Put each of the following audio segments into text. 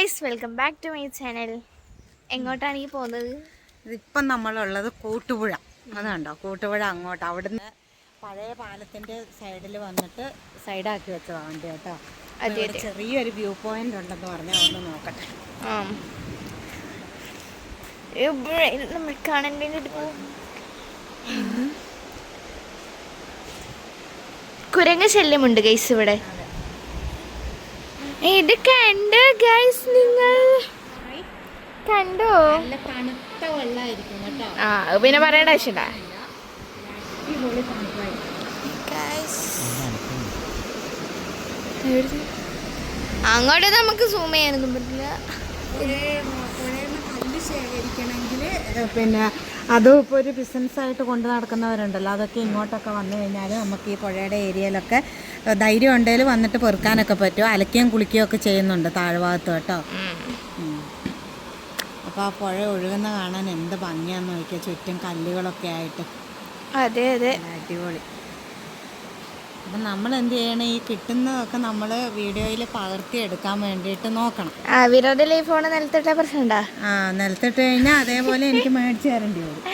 Guys welcome back to my channel. എങ്ങോട്ടാണ് ഈ പോകുന്നത്? ഇതിപ്പം നമ്മളുള്ളത് കൂട്ടുപുഴ. അതാണ്ടോ? കൂട്ടുപുഴ അങ്ങോട്ട്. അവിടുന്ന് പഴയ പാലത്തിന്റെ സൈഡിൽ വന്നിട്ട് സൈഡാക്കി വെച്ചതാണ് വണ്ടി കേട്ടോ. അതെ, ചെറിയൊരു വ്യൂ പോയിന്റ് ഉണ്ടെന്ന് പറഞ്ഞാൽ ഒന്ന് നോക്കട്ടെ. നമ്മൾ കാണാൻ വേണ്ടിട്ട് പോകും കുരങ്ങ ശല്യമുണ്ട് ഗൈസ് ഇവിടെ. ഇത് കണ്ടോ ഗൈസ് നിങ്ങൾ? കണ്ടോ? നല്ല തണുത്ത വെള്ളമായിരിക്കും കേട്ടോ. ആ പിന്നെ പറയേണ്ട ആവശ്യമില്ല. അങ്ങോട്ട് നമുക്ക് സൂം ചെയ്യാനൊന്നും പറ്റില്ല. പിന്നെ അതും ഇപ്പോൾ ഒരു ബിസിനസ്സായിട്ട് കൊണ്ട് നടക്കുന്നവരുണ്ടല്ലോ. അതൊക്കെ ഇങ്ങോട്ടൊക്കെ വന്നു കഴിഞ്ഞാൽ നമുക്ക് ഈ പുഴയുടെ ഏരിയയിലൊക്കെ ധൈര്യം ഉണ്ടെങ്കിൽ വന്നിട്ട് പെറുക്കാനൊക്കെ പറ്റും. അലക്കുകയും കുളിക്കുകയും ഒക്കെ ചെയ്യുന്നുണ്ട് താഴ്ഭാഗത്ത് കേട്ടോ. അപ്പോൾ ആ പുഴ ഒഴുകുന്ന കാണാൻ എന്ത് ഭംഗിയാന്ന് നോക്കിയാൽ ചുറ്റും കല്ലുകളൊക്കെ ആയിട്ട്. അതെ അതെ. അടിപൊളി. അപ്പം നമ്മൾ എന്ത് ചെയ്യണം? ഈ കിട്ടുന്നതൊക്കെ നമ്മൾ വീഡിയോയിൽ പകർത്തി എടുക്കാൻ വേണ്ടിയിട്ട് നോക്കണം. ആ വിരോധ ലൈഫ് ഫോണ് നിലത്തിട്ട പ്രശ്നമുണ്ടോ? ആ നിലത്തിട്ട് കഴിഞ്ഞാൽ അതേപോലെ എനിക്ക് മേടിച്ച് തരേണ്ടി വരും.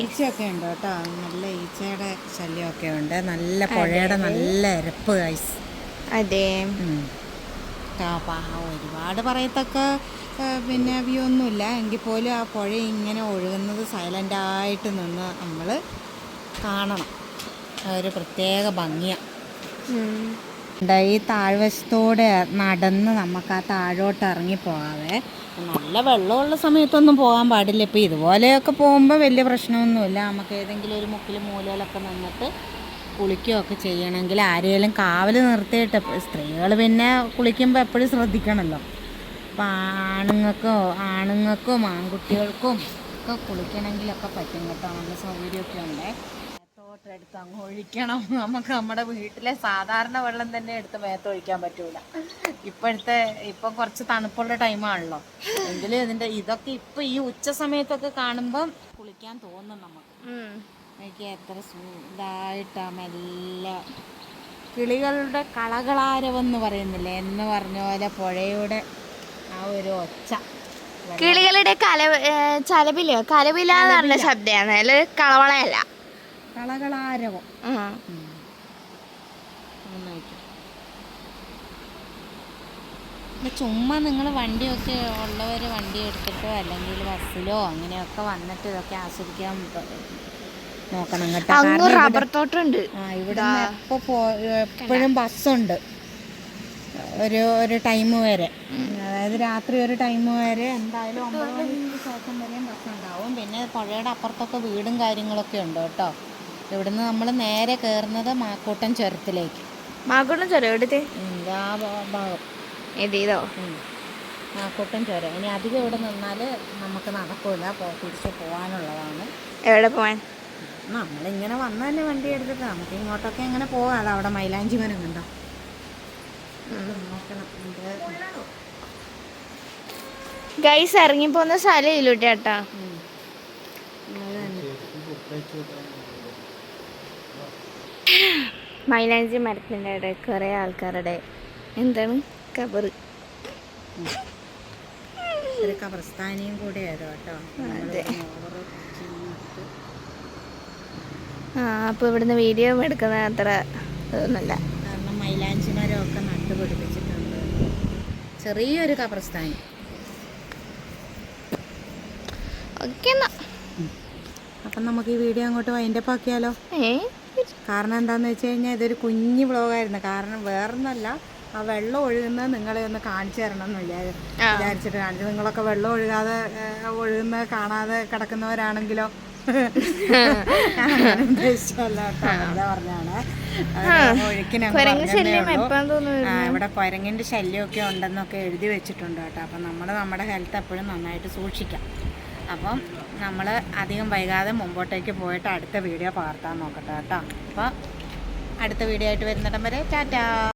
ഈച്ചയൊക്കെ ഉണ്ട് കേട്ടോ. നല്ല ഈച്ചയുടെ ശല്യമൊക്കെ ഉണ്ട്. നല്ല പുഴയുടെ നല്ല ഇരപ്പ് കൈസ് അതെ. ഒരുപാട് പറയത്തക്ക പിന്നെ വ്യൂ ഒന്നുമില്ല. എങ്കിൽ പോലും ആ പുഴ ഇങ്ങനെ ഒഴുകുന്നത് സൈലന്റായിട്ട് നിന്ന് നമ്മൾ കാണണം. അതൊരു ഒരു പ്രത്യേക ഭംഗിയാണ്. ഈ താഴ്വശത്തൂടെ നടന്ന് നമുക്ക് ആ താഴോട്ട് ഇറങ്ങി പോകാവേ. നല്ല വെള്ളമുള്ള സമയത്തൊന്നും പോകാൻ പാടില്ല. ഇപ്പോൾ ഇതുപോലെയൊക്കെ പോകുമ്പോൾ വലിയ പ്രശ്നമൊന്നുമില്ല. നമുക്ക് ഏതെങ്കിലും ഒരു മുക്കിൽ മൂലയിലൊക്കെ നിന്നിട്ട് കുളിക്കുകയൊക്കെ ചെയ്യണമെങ്കിൽ ആരെങ്കിലും കാവൽ നിർത്തിയിട്ട് സ്ത്രീകൾ പിന്നെ കുളിക്കുമ്പോൾ എപ്പോഴും ശ്രദ്ധിക്കണമല്ലോ അപ്പോൾ ആണുങ്ങൾക്കോ ആണുങ്ങൾക്കും ആൺകുട്ടികൾക്കും ഒക്കെ കുളിക്കണമെങ്കിലൊക്കെ പറ്റും കേട്ടോ. നല്ല സൗകര്യമൊക്കെ ഉണ്ട്. തോട്ടെടുത്ത് അങ്ങ് ഒഴിക്കണം. നമുക്ക് നമ്മുടെ വീട്ടിലെ സാധാരണ വെള്ളം തന്നെ എടുത്ത് മേത്തൊഴിക്കാൻ പറ്റൂല. ഇപ്പോഴത്തെ ഇപ്പം കുറച്ച് തണുപ്പുള്ള ടൈമാണല്ലോ എങ്കിലും ഇതിന്റെ ഇതൊക്കെ ഇപ്പൊ ഈ ഉച്ച സമയത്തൊക്കെ കാണുമ്പം കുളിക്കാൻ തോന്നും നമുക്ക്. എനിക്ക് എത്ര ഇതായിട്ടാ മെല്ലെ കിളികളുടെ കളകളാരവെന്ന് പറയുന്നില്ലേ? എന്ന് പറഞ്ഞ പോലെ പുഴയുടെ ആ ഒരു ഒച്ച. കിളികളുടെ കല ഏ, കലവില്ലാന്ന് എന്ന് പറഞ്ഞ ശബ്ദമാണ് അതിൽ കളവളയല്ല. കളകളാരവം. ആ. നന്നായിട്ട്. പിന്നെ ചുമ്മാ നിങ്ങൾ വണ്ടിയൊക്കെ ഉള്ളവർ വണ്ടി എടുത്തിട്ടോ അല്ലെങ്കിൽ ബസ്സിലോ അങ്ങനെയൊക്കെ വന്നിട്ട് ഇതൊക്കെ ആസ്വദിക്കാൻ നോക്കണം കേട്ടോ. റബ്ബർ തോട്ടമുണ്ട്. ആ ഇവിടെ എപ്പോൾ പോ എപ്പോഴും ബസ്സുണ്ട്. ഒരു ഒരു ടൈം വരെ. അതായത് രാത്രി ഒരു ടൈം വരെ എന്തായാലും ഒമ്പത് മണിക്ക് ശേഷം വരെയും ബസ് ഉണ്ടാവും പിന്നെ പുഴയുടെ അപ്പുറത്തൊക്കെ വീടും കാര്യങ്ങളൊക്കെ ഉണ്ട് കേട്ടോ. ഇവിടുന്ന് നമ്മൾ നേരെ കയറുന്നത് മാക്കൂട്ടൻ ചുരത്തിലേക്ക്. മാക്കൂട്ടം ചൊരം എവിടുത്തെ? ആ ഭാഗം. ഇത്. മാക്കൂട്ടൻ ചുരം. ഇനി അധികം ഇവിടെ നിന്നാൽ നമുക്ക് നടക്കില്ല തിരിച്ച് പോകാനുള്ളതാണ് എവിടെ പോവാൻ? നമ്മളിങ്ങനെ വന്ന തന്നെ വണ്ടി എടുത്തിട്ട് നമുക്ക് ഇങ്ങോട്ടൊക്കെ ഇങ്ങനെ പോകാം അവിടെ മൈലാഞ്ചി മരം കണ്ടോ? ഗൈസ് ഇറങ്ങി ഗൈസ് ഇറങ്ങിപ്പോന്ന സ്ഥലം ഇല്ലൂട്ടി ചേട്ടാ ഉം. അത് തന്നെ. മൈലാഞ്ചി മരത്തിന്റെ ഇടയിൽ കുറേ ആൾക്കാരുടെ എന്താണ് കബർ ഒരു കബർസ്ഥാനിയും കൂടെ കേട്ടോ. അതെ. ആ അപ്പോൾ ഇവിടുന്ന് വീഡിയോ എടുക്കുന്ന അത്ര ഇതൊന്നുമില്ല. കാരണം മൈലാഞ്ചി നട്ടു പിടിപ്പിച്ചിട്ടുണ്ട്. ചെറിയൊരു കബർസ്ഥാനി. ഓക്കെ എന്നാ. അപ്പം നമുക്ക് ഈ വീഡിയോ അങ്ങോട്ട് വൈൻഡപ്പ് ആക്കിയാലോ? ഏ? കാരണം എന്താന്ന് വെച്ച് കഴിഞ്ഞാൽ ഇതൊരു കുഞ്ഞു വ്ളോഗായിരുന്നു കാരണം വേറൊന്നല്ല ആ വെള്ളം ഒഴുകുന്നത് നിങ്ങളെ ഒന്ന് കാണിച്ചു തരണം എന്ന് വിചാരിച്ചിട്ട് കാണിച്ചു. നിങ്ങളൊക്കെ വെള്ളം ഒഴുകാതെ ഒഴുകുന്ന ഒഴുകുന്നത് കാണാതെ കിടക്കുന്നവരാണെങ്കിലോ? ഇവിടെ കൊരങ്ങിന്റെ ശല്യമൊക്കെ ഉണ്ടെന്നൊക്കെ എഴുതി വെച്ചിട്ടുണ്ട് കേട്ടോ. അപ്പൊ നമ്മൾ നമ്മുടെ ഹെൽത്ത് എപ്പോഴും നന്നായിട്ട് സൂക്ഷിക്കാം. അപ്പം നമ്മൾ അധികം വൈകാതെ മുമ്പോട്ടേക്ക് പോയിട്ട് അടുത്ത വീഡിയോ പകർത്താൻ നോക്കട്ടെ കേട്ടോ. അപ്പോൾ അടുത്ത വീഡിയോ ആയിട്ട് വരുന്നിടം വരെ ടാറ്റാ.